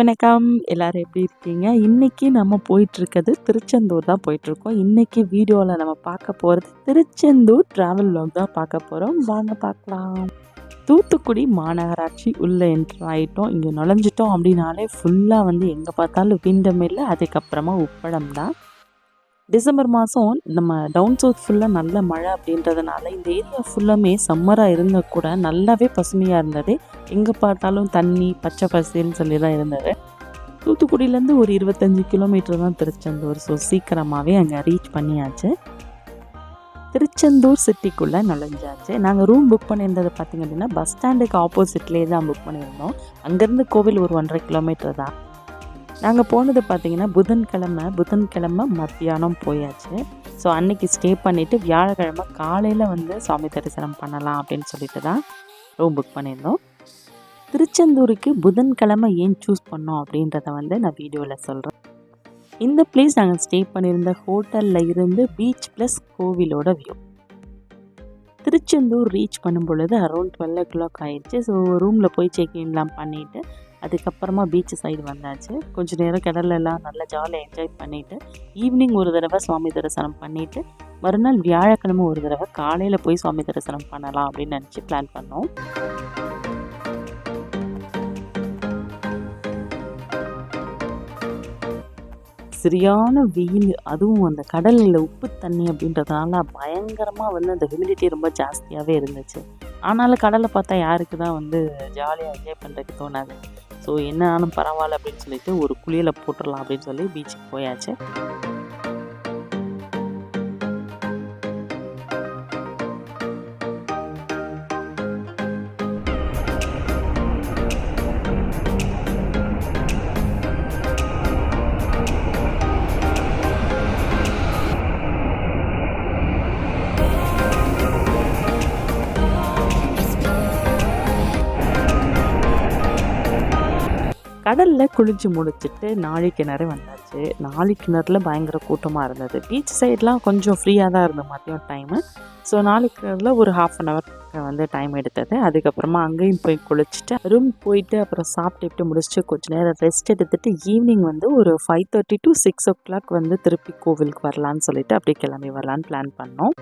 வணக்கம். எல்லோரும் எப்படி இருக்கீங்க? இன்றைக்கி நம்ம போயிட்டுருக்கிறது திருச்செந்தூர் தான் போயிட்டுருக்கோம். இன்றைக்கி வீடியோவில் நம்ம பார்க்க போகிறது திருச்செந்தூர் ட்ராவல் லாக் தான் பார்க்க போகிறோம் வாங்க பார்க்கலாம். தூத்துக்குடி மாநகராட்சி உள்ளே என்ட்ரு ஆகிட்டோம் இங்கே நுழைஞ்சிட்டோம் அப்படின்னாலே ஃபுல்லாக வந்து எங்கே பார்த்தாலும் விண்டமில்ல. அதுக்கப்புறமா உப்படம் தான். டிசம்பர் மாதம் நம்ம டவுன் சவுத் ஃபுல்லாக நல்ல மழை அப்படின்றதுனால இந்த ஏரியா ஃபுல்லாமே சம்மராக இருந்தால் கூட நல்லாவே பசுமையாக இருந்தது. எங்கே பார்த்தாலும் தண்ணி பச்சை பசுன்னு சொல்லி தான் இருந்தது. தூத்துக்குடியிலேருந்து ஒரு இருபத்தஞ்சி கிலோமீட்டர் தான் திருச்செந்தூர். ஸோ சீக்கிரமாகவே அங்கே ரீச் பண்ணியாச்சு. திருச்செந்தூர் சிட்டிக்குள்ளே நுழைஞ்சாச்சு. நாங்கள் ரூம் புக் பண்ணியிருந்தது பார்த்திங்க அப்படின்னா பஸ் ஸ்டாண்டுக்கு ஆப்போசிட்லேயே தான் புக் பண்ணியிருந்தோம். அங்கேருந்து கோவில் ஒரு ஒன்றரை கிலோமீட்டர் தான். நாங்கள் போனது பார்த்தீங்கன்னா புதன்கிழமை புதன்கிழமை மத்தியானம் போயாச்சு. ஸோ அன்னைக்கு ஸ்டே பண்ணிவிட்டு வியாழக்கிழமை காலையில் வந்து சுவாமி தரிசனம் பண்ணலாம் அப்படின்னு சொல்லிட்டு தான் ரூம் புக் பண்ணியிருந்தோம். திருச்செந்தூருக்கு புதன்கிழமை ஏன் சூஸ் பண்ணோம் அப்படின்றத வந்து நான் வீடியோவில் சொல்கிறேன் இந்த பிளேஸ் நாங்கள் ஸ்டே பண்ணியிருந்த ஹோட்டலில் இருந்து பீச் ப்ளஸ் கோவிலோட வியூ திருச்செந்தூர் ரீச் பண்ணும் பொழுது அரௌண்ட் டுவெல் ஓ கிளாக் ஆயிடுச்சு ஸோ ரூமில் போய் செக்இன்லாம் பண்ணிவிட்டு அதுக்கப்புறமா பீச் சைடு வந்தாச்சு. கொஞ்ச நேரம் கடல்ல எல்லாம் நல்லா ஜாலியாக என்ஜாய் பண்ணிவிட்டு ஈவினிங் ஒரு தடவை சுவாமி தரிசனம் பண்ணிவிட்டு மறுநாள் வியாழக்கிழமை ஒரு தடவை காலையில் போய் சுவாமி தரிசனம் பண்ணலாம் அப்படின்னு நினச்சி பிளான் பண்ணோம். சரியான வெயில் அதுவும் அந்த கடலில் உப்பு தண்ணி அப்படின்றதுனால பயங்கரமாக வந்து அந்த ஹியூமிடிட்டி ரொம்ப ஜாஸ்தியாகவே இருந்துச்சு. ஆனாலும் கடலை பார்த்தா யாருக்கு தான் வந்து ஜாலியாக என்ஜாய் பண்ணுறதுக்கு தோணாது. ஸோ என்ன ஆனாலும் பரவாயில்ல அப்படின்னு சொல்லிட்டு ஒரு குளியலை போட்டுடலாம் அப்படின்னு சொல்லி பீச்சுக்கு போயாச்சு. கடலில் குளிச்சு முடிச்சுட்டு நாழி கிணறு வந்தாச்சு. நாழி கிணறுல பயங்கர கூட்டமாக இருந்தது. பீச் சைட்லாம் கொஞ்சம் ஃப்ரீயாக தான் இருந்த மதியம் டைமு. ஸோ நாழி கிணறுல ஒரு ஹாஃப் அன் ஹவர் வந்து டைம் எடுத்தது. அதுக்கப்புறமா அங்கேயும் போய் குளிச்சுட்டு ரூம் போயிட்டு அப்புறம் சாப்பிட்டு இப்படி முடிச்சுட்டு கொஞ்ச நேரம் ரெஸ்ட் எடுத்துட்டு ஈவினிங் வந்து ஒரு five thirty to six o'clock வந்து திருப்பி கோவிலுக்கு வரலான்னு சொல்லிட்டு அப்படியே கிளம்பி வரலான்னு பிளான் பண்ணோம்.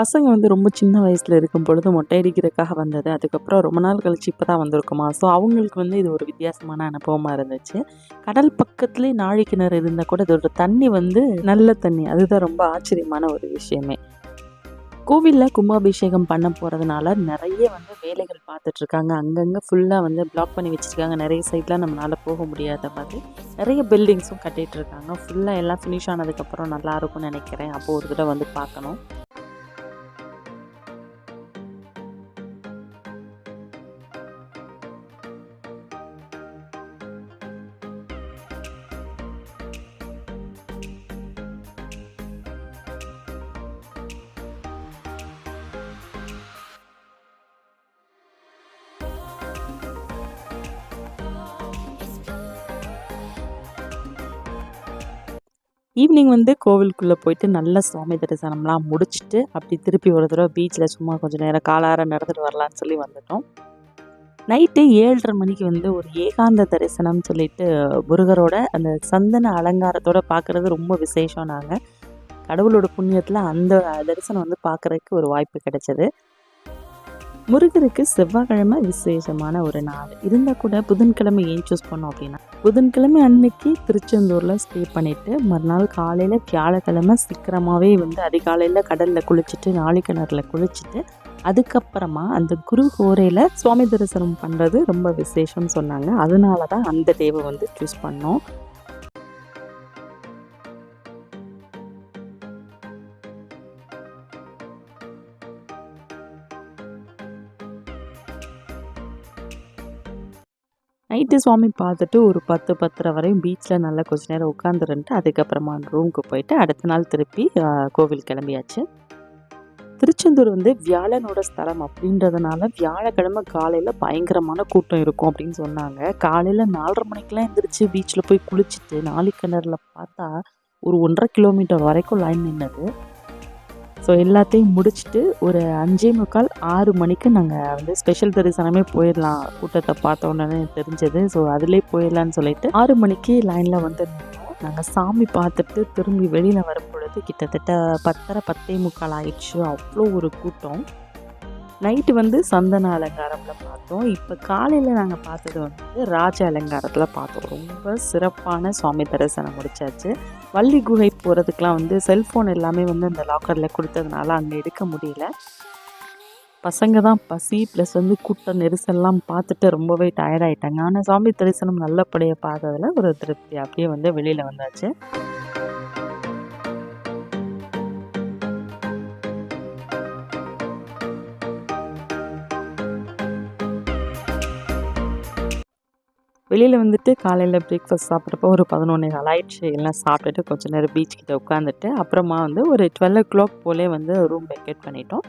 பசங்க வந்து ரொம்ப சின்ன வயசில் இருக்கும் பொழுது மொட்டை அடிக்கிறதுக்காக வந்தது. அதுக்கப்புறம் ரொம்ப நாள் கழிச்சு இப்போ தான் வந்திருக்குமா? ஸோ அவங்களுக்கு வந்து இது ஒரு வித்தியாசமான அனுபவமாக இருந்துச்சு. கடல் பக்கத்துலேயே நாழி கிணறு இருந்தால் கூட இதோட தண்ணி வந்து நல்ல தண்ணி. அதுதான் ரொம்ப ஆச்சரியமான ஒரு விஷயமே. கோவிலில் கும்பாபிஷேகம் பண்ண போகிறதுனால நிறைய வந்து வேலைகள் பார்த்துட்ருக்காங்க. அங்கங்கே ஃபுல்லாக வந்து பிளாக் பண்ணி வச்சுருக்காங்க. நிறைய சைட்லாம் நம்மளால் போக முடியாத மாதிரி. நிறைய பில்டிங்ஸும் கட்டிகிட்டு இருக்காங்க ஃபுல்லாக எல்லாம் ஃபினிஷ் ஆனதுக்கப்புறம் நல்லா இருக்கும்னு நினைக்கிறேன். அப்போ ஒரு தடவை வந்து பார்க்கணும். ஈவினிங் வந்து கோவிலுக்குள்ளே போயிட்டு நல்ல சுவாமி தரிசனம்லாம் முடிச்சுட்டு அப்படி திருப்பி ஒரு தடவை பீச்சில் சும்மா கொஞ்சம் நேரம் காலார நடந்துட்டு வரலான்னு சொல்லி வந்துட்டோம். நைட்டு ஏழரை மணிக்கு வந்து ஒரு ஏகாந்த தரிசனம் சொல்லிட்டு முருகரோட அந்த சந்தன அலங்காரத்தோட பார்க்குறது ரொம்ப விசேஷம் நாங்கள் கடவுளோட புண்ணியத்தில் அந்த தரிசனம் வந்து பார்க்குறதுக்கு ஒரு வாய்ப்பு கிடைச்சது. முருகருக்கு செவ்வாய்க்கிழமை விசேஷமான ஒரு நாள். இருந்தால் கூட புதன்கிழமை ஏன் சூஸ் பண்ணோம் அப்படின்னா புதன்கிழமை அன்னைக்கு திருச்செந்தூரில் ஸ்டே பண்ணிவிட்டு மறுநாள் காலையில் வியாழக்கிழமை சீக்கிரமாகவே வந்து அதிகாலையில் கடலில் குளிச்சுட்டு நாளை கிணறுல குளிச்சுட்டு அதுக்கப்புறமா அந்த குரு ஹோரையில் சுவாமி தரிசனம் பண்ணுறது ரொம்ப விசேஷம்னு சொன்னாங்க. அதனால தான் அந்த டேவை வந்து சூஸ் பண்ணோம். நைட்டு சுவாமி பார்த்துட்டு ஒரு பத்து பத்தரை வரையும் பீச்சில் நல்லா கொஞ்ச நேரம் உட்காந்துருந்துட்டு அதுக்கப்புறமா ரூமுக்கு போயிட்டு அடுத்த நாள் திருப்பி கோவில் கிளம்பியாச்சு. திருச்செந்தூர் வந்து வியாழனோட ஸ்தலம் அப்படின்றதுனால வியாழக்கிழமை காலையில் பயங்கரமான கூட்டம் இருக்கும் அப்படின்னு சொன்னாங்க. காலையில் நாலரை மணிக்கெலாம் எந்திரிச்சு பீச்சில் போய் குளிச்சுட்டு நாளிக்கிணறுல பார்த்தா ஒரு ஒன்றரை கிலோமீட்டர் வரைக்கும் லைன் நின்னது. ஸோ எல்லாத்தையும் முடிச்சுட்டு ஒரு அஞ்சே முக்கால் ஆறு மணிக்கு நாங்கள் வந்து ஸ்பெஷல் தரிசனமே போயிடலாம் கூட்டத்தை பார்த்த உடனே தெரிஞ்சது. ஸோ அதிலே போயிடலான்னு சொல்லிட்டு ஆறு மணிக்கு லைனில் வந்து நாங்கள் சாமி பார்த்துட்டு திரும்பி வெளியில் வரும்பொழுது கிட்டத்தட்ட பத்தரை பத்தே முக்கால் ஆயிடுச்சு. அவ்வளோ ஒரு கூட்டம். நைட்டு வந்து சந்தன அலங்காரத்தில் பார்த்தோம். இப்போ காலையில் நாங்கள் பார்த்தது வந்து ராஜ அலங்காரத்தில் பார்த்தோம். ரொம்ப சிறப்பான சுவாமி தரிசனம் முடிச்சாச்சு. வள்ளி குகை போகிறதுக்கெலாம் வந்து செல்ஃபோன் எல்லாமே வந்து அந்த லாக்கரில் கொடுத்ததுனால அங்கே எடுக்க முடியல. பசங்க தான் பசி ப்ளஸ் வந்து கூட்டம் நெரிசல்லாம் பார்த்துட்டு ரொம்பவே டயர்டாயிட்டாங்க ஆனால் சாமி தரிசனம் நல்லபடியாக பார்த்ததில் ஒரு திருப்தி. அப்படியே வந்து வெளியில் வந்தாச்சு. வெளியில் வந்துட்டு காலையில் பிரேக்ஃபாஸ்ட் சாப்பிட்றப்போ ஒரு பதினொன்று நாள் ஆயிடுச்சு. எல்லாம் சாப்பிட்டுட்டு கொஞ்ச நேரம் பீச் கிட்ட உட்காந்துட்டு அப்புறமா வந்து ஒரு டுவெல் ஓ கிளாக் போலே வந்து ரூம் வெக்கேட் பண்ணிட்டோம்.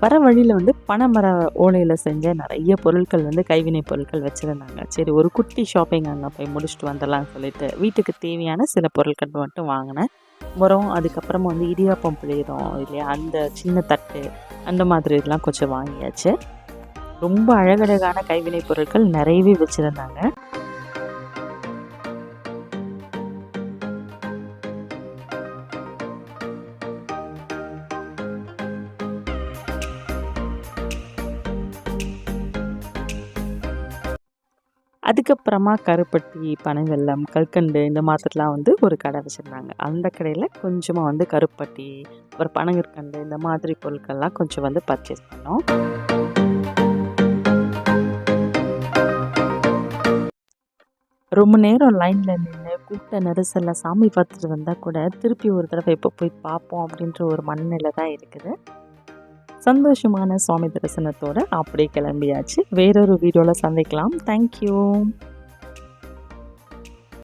வர வழியில் வந்து பனைமர ஓலையில் செஞ்ச நிறைய பொருட்கள் வந்து கைவினை பொருட்கள் வச்சுருந்தாங்க. சரி ஒரு குட்டி ஷாப்பிங் அங்கே போய் முடிச்சுட்டு வந்துடலாம்னு சொல்லிட்டு வீட்டுக்கு தேவையான சில பொருட்கள் மட்டும் வாங்கினேன். உரம் அதுக்கப்புறமா வந்து இடியாப்பம் பிழியிறோம் இல்லையா அந்த சின்ன தட்டு அந்த மாதிரி இதெல்லாம் கொஞ்சம் வாங்கியாச்சு. ரொம்ப அழகழகான கைவினைப் பொருட்கள் நிறையவே வச்சுருந்தாங்க. அதுக்கப்புறமா கருப்பட்டி பனவெல்லம் கல்கண்டு இந்த மாதிரிலாம் வந்து ஒரு கடை வச்சுருந்தாங்க. அந்த கடையில் கொஞ்சமாக வந்து கருப்பட்டி அப்புறம் பனங்கற்கண்டு இந்த மாதிரி பொருட்கள்லாம் கொஞ்சம் வந்து பர்ச்சேஸ் பண்ணோம். ரொம்ப நேரம் லைனில் நின்று கூட்ட நெரிசலில் சாமி பார்த்துட்டு வந்தால் கூட திருப்பி ஒரு தடவை இப்போ போய் பார்ப்போம் அப்படின்ற ஒரு மனநிலை தான் இருக்குது. சந்தோஷமான சுவாமி தரிசனத்தோடு அப்படியே கிளம்பியாச்சு. வேறொரு வீடியோவில் சந்திக்கலாம். தேங்க்யூ